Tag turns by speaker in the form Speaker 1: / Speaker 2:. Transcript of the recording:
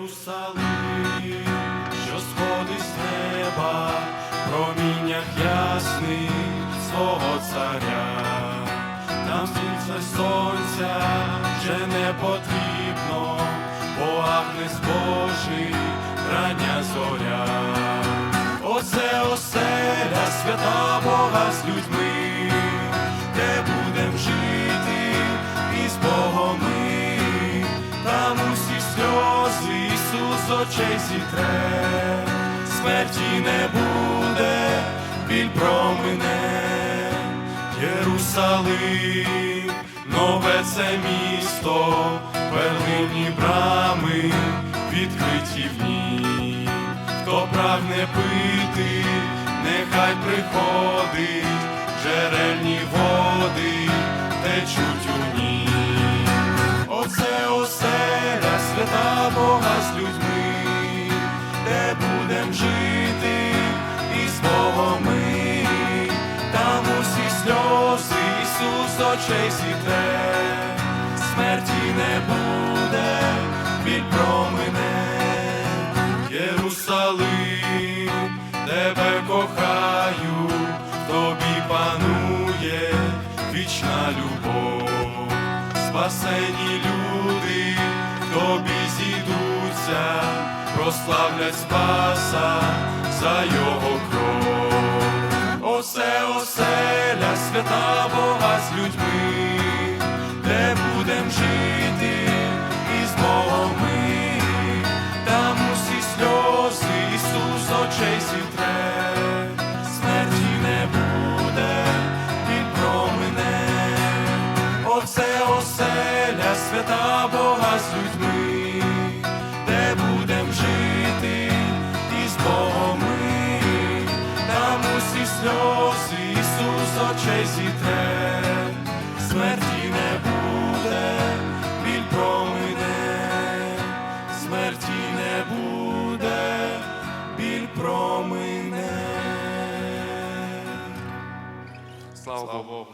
Speaker 1: Єрусалим, що сходить з неба, проміннях ясних свого царя, там світле сонця вже не потрібно, бо агнець Божий, рання зоря. Оце оселя свята Бога з людьми, очей зітре, смерті не буде, біль промине, Єрусалим, нове це місто, перлинні брами, відкриті в ній, хто прагне пити, нехай приходить, джерельні води течуть у ній. Оце оселя свята Бога очей зітре, смерті не буде, біль промине, Єрусалим, тебе кохаю, тобі панує вічна любов спасені люди, тобі зійдуться, прославлять Спаса за його кров. Осе оселя свята Бога з людьми, де будем жити із Богом ми, там усі сльози Ісус очей зітре, смерті не буде, біль промине. Оце оселя свята Бога з людьми, усі сльози Ісус очей зітре, смерті не буде, біль промине, смерті не буде, біль промине.
Speaker 2: Слава Богу.